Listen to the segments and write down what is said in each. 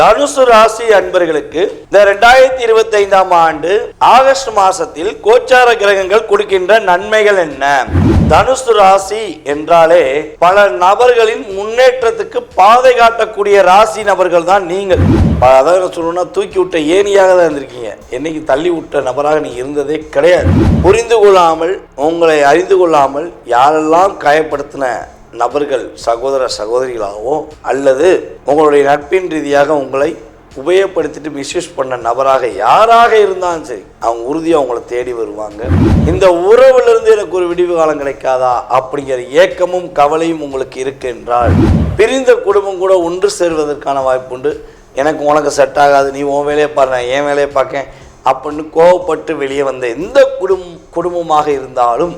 தனுசு ராசி அன்பர்களுக்கு இந்த ரெண்டாயிரத்தி இருபத்தி ஐந்தாம் ஆண்டு ஆகஸ்ட் மாசத்தில் கோச்சார கிரகங்கள் கொடுக்கின்ற நன்மைகள் என்ன? தனுசு ராசி என்றாலே பல நபர்களின் முன்னேற்றத்துக்கு பாதை காட்டக்கூடிய ராசி நபர்கள் தான் நீங்கள். ப- அதாவது சொல்லணும்னா தூக்கி விட்ட ஏனியாக தான் இருந்திருக்கீங்க. என்னைக்கு தள்ளி விட்ட நபராக நீ இருந்ததே கிடையாது. புரிந்து கொள்ளாமல் உங்களை அறிந்து கொள்ளாமல் யாரெல்லாம் காயப்படுத்தின நபர்கள் சகோதர சகோதரிகளாகவோ அல்லது உங்களுடைய நட்பின் ரீதியாக உங்களை உபயோகப்படுத்திட்டு மிஸ்யூஸ் பண்ண நபராக யாராக இருந்தாலும் சரி அவங்க உறுதியாக உங்களை தேடி வருவாங்க. இந்த உறவுலேருந்து எனக்கு ஒரு விடிவு காலம் கிடைக்காதா அப்படிங்கிற ஏக்கமும் கவலையும் உங்களுக்கு இருக்கென்றால் பிரிந்த குடும்பம் கூட ஒன்று சேர்வதற்கான வாய்ப்பு உண்டு. எனக்கு உனக்கு செட் ஆகாது நீ உன் வேலையை பாரு நான் என் வேலையை பார்க்கேன் அப்படின்னு கோவப்பட்டு வெளியே வந்த எந்த குடும் குடும்பமாக இருந்தாலும்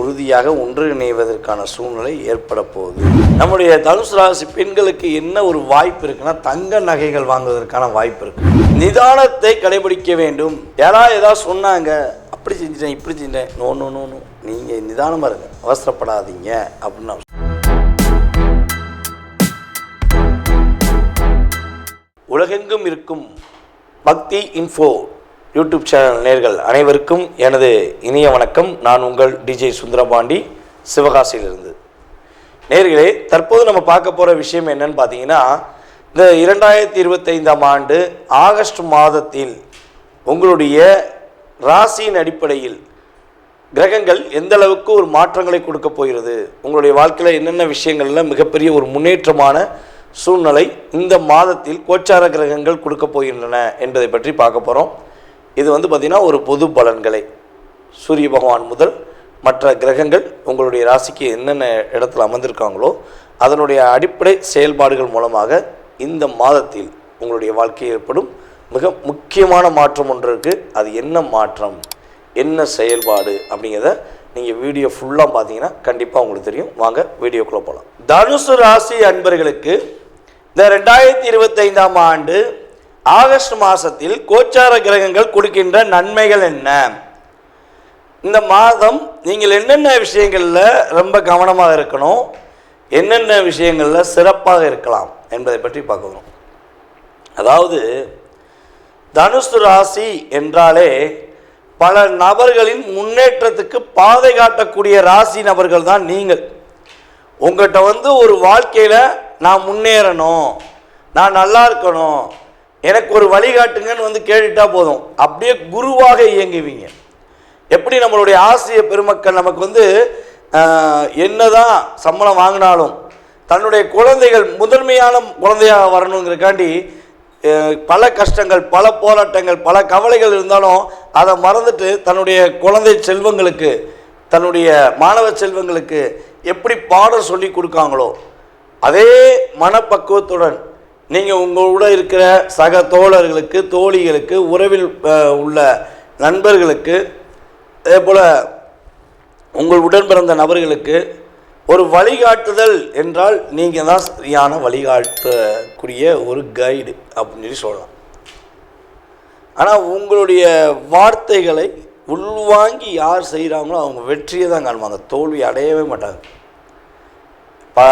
உறுதியாக ஒன்றிணைவதற்கான சூழ்நிலை ஏற்பட போகுது. நம்முடைய தனுசு ராசி பெண்களுக்கு என்ன ஒரு வாய்ப்பு இருக்குன்னா தங்க நகைகள் வாங்குவதற்கான வாய்ப்பு இருக்கு. நிதானத்தை கடைபிடிக்க வேண்டும். யாராவது ஏதாவது சொன்னாங்க அப்படி செஞ்சிட்டேன் இப்படி செஞ்சிட்டேன். No no no no. நீங்கள் நிதானமாக இருங்க. அவசரப்படாதீங்க. அப்படின்னு உலகெங்கும் இருக்கும் பக்தி இன்ஃபோ யூடியூப் சேனல் நேர்கள் அனைவருக்கும் எனது இனிய வணக்கம். நான் உங்கள் டிஜே சுந்தரபாண்டி சிவகாசியிலிருந்து. நேர்களே தற்போது நம்ம பார்க்க போகிற விஷயம் என்னன்னு பார்த்தீங்கன்னா இந்த இரண்டாயிரத்தி இருபத்தைந்தாம் ஆண்டு ஆகஸ்ட் மாதத்தில் உங்களுடைய ராசியின் அடிப்படையில் கிரகங்கள் எந்த அளவுக்கு ஒரு மாற்றங்களை கொடுக்க போகிறது உங்களுடைய வாழ்க்கையில் என்னென்ன விஷயங்கள்ல மிகப்பெரிய ஒரு முன்னேற்றமான சூழ்நிலை இந்த மாதத்தில் கோச்சார கிரகங்கள் கொடுக்க போகின்றன என்பதை பற்றி பார்க்க போகிறோம் இது வந்து பார்த்திங்கன்னா ஒரு பொது பலன்களை. சூரிய பகவான் முதல் மற்ற கிரகங்கள் உங்களுடைய ராசிக்கு என்னென்ன இடத்துல அமர்ந்திருக்காங்களோ அதனுடைய அடிப்படை செயல்பாடுகள் மூலமாக இந்த மாதத்தில் உங்களுடைய வாழ்க்கையில் ஏற்படும் மிக முக்கியமான மாற்றம் ஒன்று இருக்குது அது என்ன மாற்றம்? என்ன செயல்பாடு? அப்படிங்கிறத நீங்கள் வீடியோ ஃபுல்லாக பார்த்தீங்கன்னா கண்டிப்பாக உங்களுக்கு தெரியும். வாங்க வீடியோக்குள்ளே போகலாம் தனுசு ராசி அன்பர்களுக்கு இந்த ரெண்டாயிரத்தி இருபத்தைந்தாம் ஆண்டு ஆகஸ்ட் மாதத்தில் கோச்சார கிரகங்கள் கொடுக்கின்ற நன்மைகள் என்ன? இந்த மாதம் நீங்கள் என்னென்ன விஷயங்களில் ரொம்ப கவனமாக இருக்கணும்? என்னென்ன விஷயங்களில் சிறப்பாக இருக்கலாம் என்பதை பற்றி பார்க்கணும் அதாவது தனுசு ராசி என்றாலே பல நபர்களின் முன்னேற்றத்துக்கு பாதை காட்டக்கூடிய ராசி நபர்கள் தான் நீங்கள். உங்கள்கிட்ட வந்து ஒரு வாழ்க்கையில் நான் முன்னேறணும் நான் நல்லா இருக்கணும் எனக்கு ஒரு வழிகாட்டுங்கன்னு வந்து கேட்டுட்டா போதும். அப்படியே குருவாக இயங்குவீங்க. எப்படி நம்மளுடைய ஆசிரிய பெருமக்கள் நமக்கு வந்து என்னதான் சம்பளம் வாங்கினாலும் தன்னுடைய குழந்தைகள் முதன்மையான குழந்தையாக வரணுங்கிறக்காண்டி பல கஷ்டங்கள் பல போராட்டங்கள் பல கவலைகள் இருந்தாலும் அதை மறந்துட்டு தன்னுடைய குழந்தை செல்வங்களுக்கு தன்னுடைய மாணவ செல்வங்களுக்கு எப்படி பாடம் சொல்லி கொடுக்காங்களோ அதே மனப்பக்குவத்துடன் நீங்கள் உங்களோட இருக்கிற சக தோழர்களுக்கு தோழிகளுக்கு உறவில் உள்ள நண்பர்களுக்கு அதே போல் உங்கள் உடன் பிறந்த நபர்களுக்கு ஒரு வழிகாட்டுதல் என்றால் நீங்கள் தான் சரியான வழிகாட்டக்கூடிய ஒரு கைடு அப்படின்னு சொல்லி சொல்லலாம். ஆனால் உங்களுடைய வார்த்தைகளை உள்வாங்கி யார் செய்கிறாங்களோ அவங்க வெற்றியை தான் காணுவாங்க தோல்வி அடையவே மாட்டாங்க.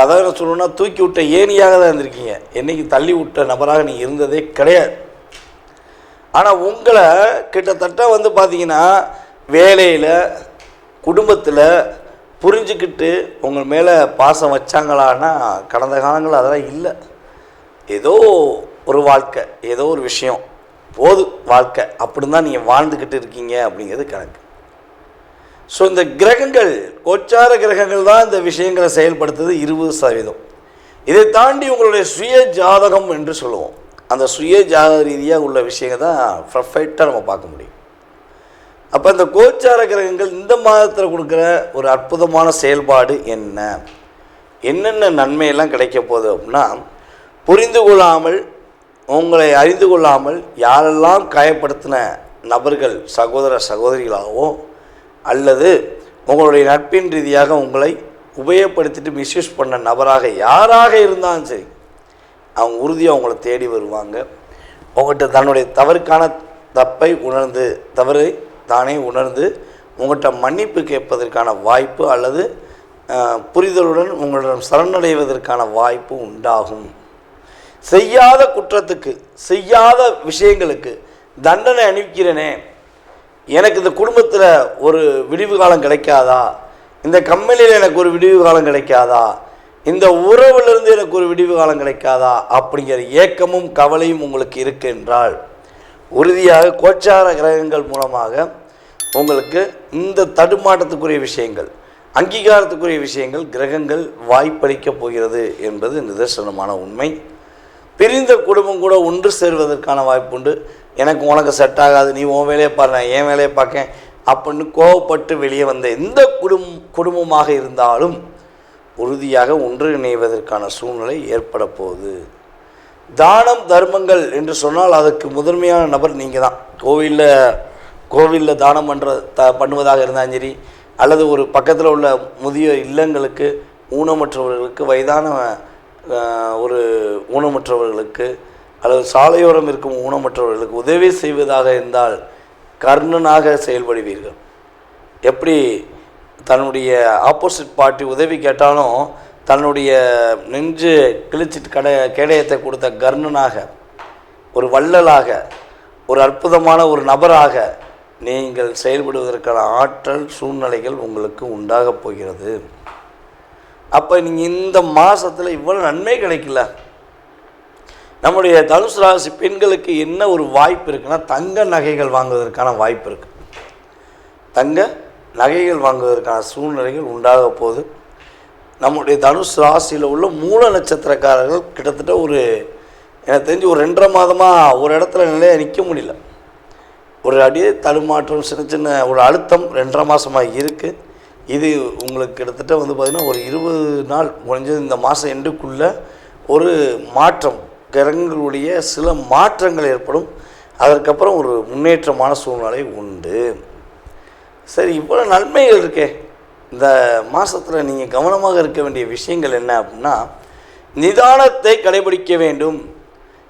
அதாவது சொல்லணும்னா தூக்கி விட்ட ஏணியாக தான் இருந்திருக்கீங்க. என்னைக்கு தள்ளி விட்ட நபராக நீ இருந்ததே கிடையாது. ஆனால் உங்களை கிட்டத்தட்ட வந்து பார்த்தீங்கன்னா வேலையில் குடும்பத்தில் புரிஞ்சுக்கிட்டு உங்கள் மேலே பாசம் வச்சாங்களான்னா கடந்த காலங்களில் அதெல்லாம் இல்லை. ஏதோ ஒரு வாழ்க்கை ஏதோ ஒரு விஷயம். போது வாழ்க்கை அப்படின்னு தான் நீங்கள் வாழ்ந்துக்கிட்டு இருக்கீங்க அப்படிங்கிறது கணக்கு. ஸோ இந்த கிரகங்கள் கோச்சார கிரகங்கள் தான் இந்த விஷயங்களை செயல்படுத்துது இருபது சதவீதம். இதை தாண்டி உங்களுடைய சுய ஜாதகம் என்று சொல்லுவோம். அந்த சுய ஜாதக ரீதியாக உள்ள விஷயங்கள் தான் பர்ஃபெக்டாக நம்ம பார்க்க முடியும். அப்போ இந்த கோச்சார கிரகங்கள் இந்த மாதத்தில் கொடுக்குற ஒரு அற்புதமான செயல்பாடு என்ன? என்னென்ன நன்மையெல்லாம் கிடைக்க போகுது அப்படின்னா புரிந்து கொள்ளாமல் உங்களை அறிந்து கொள்ளாமல் யாரெல்லாம் காயப்படுத்தின நபர்கள் சகோதர சகோதரிகளாகவோ அல்லது உங்களுடைய நட்பின் ரீதியாக உங்களை உபயோகப்படுத்திட்டு மிஸ்யூஸ் பண்ண நபராக யாராக இருந்தாலும் சரி அவங்க உறுதியாக உங்களை தேடி வருவாங்க. உங்கள்கிட்ட தன்னுடைய தவறுக்கான தப்பை உணர்ந்து தவறை தானே உணர்ந்து உங்கள்கிட்ட மன்னிப்பு கேட்பதற்கான வாய்ப்பு அல்லது புரிதலுடன் உங்களிடம் சரணடைவதற்கான வாய்ப்பு உண்டாகும். செய்யாத குற்றத்துக்கு செய்யாத விஷயங்களுக்கு தண்டனை அனுப்பிக்கிறேனே எனக்கு இந்த குடும்பத்தில் ஒரு விடிவு காலம் கிடைக்காதா? இந்த கம்பெனியில் எனக்கு ஒரு விடிவு காலம் கிடைக்காதா? இந்த உறவுலேருந்து எனக்கு ஒரு விடிவு காலம் கிடைக்காதா? அப்படிங்கிற ஏக்கமும் கவலையும் உங்களுக்கு இருக்கின்றால் உறுதியாக கோச்சார கிரகங்கள் மூலமாக உங்களுக்கு இந்த தடுமாட்டத்துக்குரிய விஷயங்கள் அங்கீகாரத்துக்குரிய விஷயங்கள் கிரகங்கள் வாய்ப்பளிக்கப் போகிறது என்பது நிதர்சனமான உண்மை. பிரிந்த குடும்பம் கூட ஒன்று சேர்வதற்கான வாய்ப்புண்டு எனக்கு உனக்கு செட் ஆகாது நீ உன் வேலையை பாரு நான் என் வேலையை பார்க்கேன் அப்படின்னு கோவப்பட்டு வெளியே வந்த எந்த குடும் குடும்பமாக இருந்தாலும் உறுதியாக ஒன்று இணைவதற்கான சூழ்நிலை ஏற்பட போகுது தானம் தர்மங்கள் என்று சொன்னால் அதற்கு முதன்மையான நபர் நீங்கள் தான் கோவிலில் கோவிலில் தானம் பண்ணுற த பண்ணுவதாக இருந்தாலும் சரி அல்லது ஒரு பக்கத்தில் உள்ள முதிய இல்லங்களுக்கு ஊனமற்றவர்களுக்கு வயதான ஒரு ஊனமற்றவர்களுக்கு அல்லது சாலையோரம் இருக்கும் ஊனமற்றவர்களுக்கு உதவி செய்வதாக இருந்தால் கர்ணனாக செயல்படுவீர்கள். எப்படி தன்னுடைய ஆப்போசிட் பார்ட்டி உதவி கேட்டாலும் தன்னுடைய நெஞ்சு கிழிச்சிட்டு கடை கேடயத்தை கொடுத்த கர்ணனாக ஒரு வள்ளலாக ஒரு அற்புதமான ஒரு நபராக நீங்கள் செயல்படுவதற்கான ஆற்றல் சூழ்நிலைகள் உங்களுக்கு உண்டாகப் போகிறது. அப்போ நீங்கள் இந்த மாதத்தில் இவ்வளோ நன்மை கிடைக்கல. நம்முடைய தனுசு ராசி பெண்களுக்கு என்ன ஒரு வாய்ப்பு இருக்குன்னா தங்க நகைகள் வாங்குவதற்கான வாய்ப்பு இருக்குது தங்க நகைகள் வாங்குவதற்கான சூழ்நிலைகள் உண்டாக போகுது. நம்முடைய தனுஷ் ராசியில் உள்ள மூல நட்சத்திரக்காரர்கள் கிட்டத்தட்ட ஒரு எனக்கு தெரிஞ்சு ஒரு ரெண்டரை மாதமாக ஒரு இடத்துல நிலையாக நிற்க முடியல. ஒரு அடியே தடுமாற்றம் சின்ன சின்ன ஒரு அழுத்தம் ரெண்டரை மாதமாக இருக்குது இது உங்களுக்கு கிட்டத்தட்ட வந்து பார்த்திங்கன்னா ஒரு இருபது நாள் குறைஞ்சது இந்த மாதம் எண்டுக்குள்ளே ஒரு மாற்றம் கிரகங்களுடைய சில மாற்றங்கள் ஏற்படும். அதற்கப்புறம் ஒரு முன்னேற்றமான சூழ்நிலை உண்டு. சரி இவ்வளோ நன்மைகள் இருக்கே. இந்த மாதத்தில் நீங்கள் கவனமாக இருக்க வேண்டிய விஷயங்கள் என்ன அப்படின்னா நிதானத்தை கடைபிடிக்க வேண்டும்.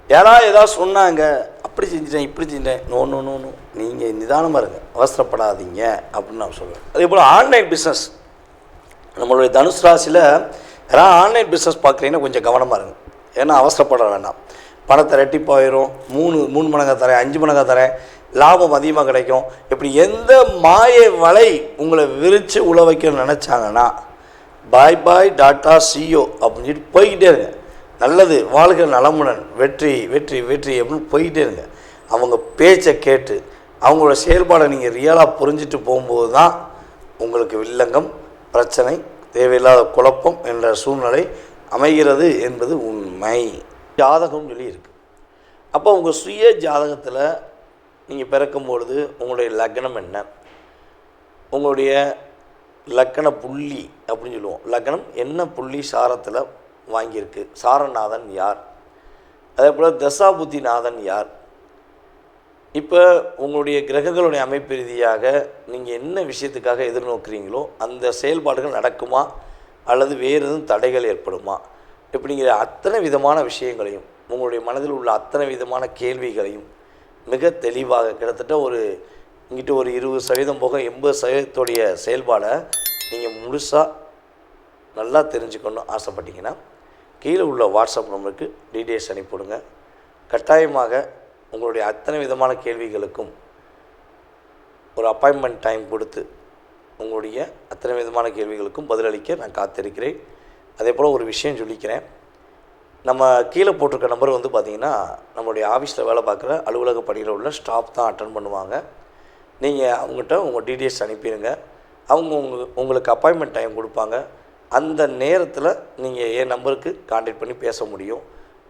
யாராவது ஏதாவது சொன்னாங்க அப்படி செஞ்சிட்டேன் இப்படி செஞ்சிட்டேன். No no no no. நீங்கள் நிதானமாக இருங்க. அவசரப்படாதீங்க. அப்படின்னு நான் சொல்லுவேன். அதே போல் ஆன்லைன் பிஸ்னஸ் நம்மளுடைய தனுஷ் ராசியில் யாராவது ஆன்லைன் பிஸ்னஸ் பார்க்குறீங்கன்னா கொஞ்சம் கவனமாக இருங்க. ஏன்னா அவசரப்பட வேண்டாம் பணத்தை ரெட்டிப்பாயிரும் மூணு மூணு மடங்காக தரேன் அஞ்சு மடங்காக தரேன். லாபம் அதிகமாக கிடைக்கும். இப்படி எந்த மாய வலை உங்களை விரித்து உழ வைக்கணும்னு நினச்சாங்கன்னா பாய் பாய் டாட்டா சிஓ அப்படின்னு சொல்லிட்டு போய்கிட்டே இருங்க. நல்லது வாழ்க நலமுடன் வெற்றி வெற்றி வெற்றி அப்படின்னு போய்கிட்டே இருங்க. அவங்க பேச்சை கேட்டு அவங்களோட செயல்பாடை நீங்கள் ரியலாக புரிஞ்சுட்டு போகும்போது தான் உங்களுக்கு வில்லங்கம் பிரச்சனை தேவையில்லாத குழப்பம் என்ற சூழ்நிலை அமைகிறது என்பது உண்மை. ஜாதகம் சொல்லி இருக்குது அப்போ உங்கள் சுய ஜாதகத்தில் நீங்கள் பிறக்கும் பொழுது உங்களுடைய லக்னம் என்ன? உங்களுடைய லக்கண புள்ளி அப்படின்னு சொல்லுவோம். லக்னம் என்ன புள்ளி சாரத்தில் வாங்கியிருக்கு. சாரநாதன் யார்? அதே போல் தசாபுத்திநாதன் யார்? இப்போ உங்களுடைய கிரகங்களுடைய அமைப்பு ரீதியாக நீங்கள் என்ன விஷயத்துக்காக எதிர்நோக்குறீங்களோ அந்த செயல்பாடுகள் நடக்குமா? அல்லது வேறு எதுவும் தடைகள் ஏற்படுமா? இப்படிங்கிற அத்தனை விதமான விஷயங்களையும் உங்களுடைய மனதில் உள்ள அத்தனை விதமான கேள்விகளையும் மிக தெளிவாக கிட்டத்தட்ட ஒரு இங்கிட்ட ஒரு இருபது சதவீதம் போக எண்பது சதவீதத்துடைய செயல்பாடை நீங்கள் முழுசாக நல்லா தெரிஞ்சுக்கணும்னு ஆசைப்பட்டீங்கன்னா கீழே உள்ள வாட்ஸ்அப் நம்பருக்கு டீட்டெயில்ஸ் அனுப்பிவிடுங்க. கட்டாயமாக உங்களுடைய அத்தனை விதமான கேள்விகளுக்கும் ஒரு அப்பாயின்மெண்ட் டைம் கொடுத்து உங்களுடைய அத்தனை விதமான கேள்விகளுக்கும் பதிலளிக்க நான் காத்திருக்கிறேன். அதே போல் ஒரு விஷயம் சொல்லிக்கிறேன். நம்ம கீழே போட்டிருக்க நம்பர் வந்து பார்த்திங்கன்னா நம்மளுடைய ஆஃபீஸில் வேலை பார்க்குற அலுவலக பணியில் உள்ள ஸ்டாஃப் தான் அட்டன் பண்ணுவாங்க. நீங்கள் அவங்ககிட்ட உங்கள் டீட்டெயில்ஸ் அனுப்பிடுங்க. அவங்க உங்க உங்களுக்கு அப்பாயின்மெண்ட் டைம் கொடுப்பாங்க. அந்த நேரத்தில் நீங்கள் என் நம்பருக்கு காண்டாக்ட் பண்ணி பேச முடியும்.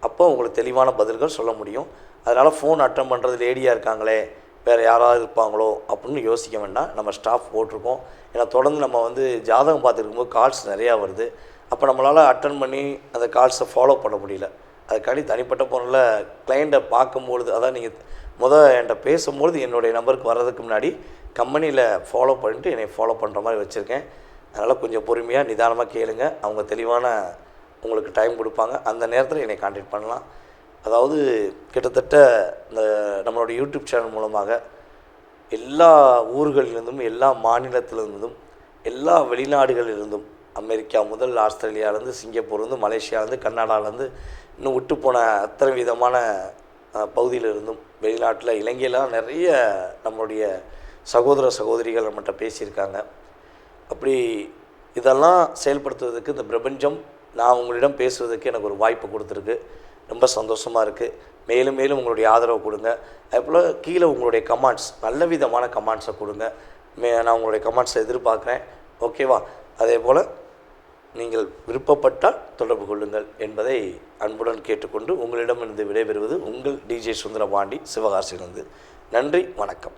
அப்போ உங்களுக்கு தெளிவான பதில்கள் சொல்ல முடியும். அதனால் ஃபோன் அட்டன் பண்ணுறது லேடியாக இருக்காங்களே வேறு யாராவது இருப்பாங்களோ அப்படின்னு யோசிக்க வேண்டாம். நம்ம ஸ்டாஃப் போட்டிருக்கோம். ஏன்னா தொடர்ந்து நம்ம வந்து ஜாதகம் பார்த்துருக்கும்போது கால்ஸ் நிறையா வருது. அப்போ நம்மளால் அட்டன் பண்ணி அந்த கால்ஸை ஃபாலோ பண்ண முடியல. அதுக்காண்டி தனிப்பட்ட போனில் கிளைண்ட்டை பார்க்கும்பொழுது அதான் நீங்கள் முதல் என்கிட்ட பேசும்பொழுது என்னுடைய நம்பருக்கு வர்றதுக்கு முன்னாடி கம்பெனியில் ஃபாலோ பண்ணிட்டு என்னை ஃபாலோ பண்ணுற மாதிரி வச்சுருக்கேன். அதனால் கொஞ்சம் பொறுமையாக நிதானமாக கேளுங்க. அவங்க தெளிவான உங்களுக்கு டைம் கொடுப்பாங்க. அந்த நேரத்தில் என்னை காண்டாக்ட் பண்ணலாம். அதாவது கிட்டத்தட்ட இந்த நம்மளோட யூடியூப் சேனல் மூலமாக எல்லா ஊர்களிலிருந்தும் எல்லா மாநிலத்திலிருந்தும் எல்லா வெளிநாடுகளிலிருந்தும் அமெரிக்கா முதல் ஆஸ்திரேலியாவிலேருந்து சிங்கப்பூர்லேருந்து மலேசியாவிலேருந்து கர்நாடகாவிலேருந்து இன்னும் விட்டு போன அத்தனை விதமான பகுதியிலிருந்தும் வெளிநாட்டில் இலங்கையிலாம் நிறைய நம்மளுடைய சகோதர சகோதரிகள் நம்மகிட்ட பேசியிருக்காங்க. அப்படி இதெல்லாம் செயல்படுத்துவதற்கு இந்த பிரபஞ்சம் நான் உங்களிடம் பேசுவதற்கு எனக்கு ஒரு வாய்ப்பு கொடுத்துருக்கு. ரொம்ப சந்தோஷமாக இருக்குது மேலும் மேலும் உங்களுடைய ஆதரவு கொடுங்க. அதுபோல் கீழே உங்களுடைய கமெண்ட்ஸ் நல்ல விதமான கமெண்ட்ஸை கொடுங்க. மே நான் உங்களுடைய கமெண்ட்ஸை எதிர்பார்க்குறேன். ஓகேவா அதே போல் நீங்கள் விருப்பப்பட்டால் தொடர்பு கொள்ளுங்கள் என்பதை அன்புடன் கேட்டுக்கொண்டு உங்களிடமிருந்து விடைபெறுவது உங்கள் டிஜே சுந்தரபாண்டி சிவகாசியிலிருந்து. நன்றி வணக்கம்.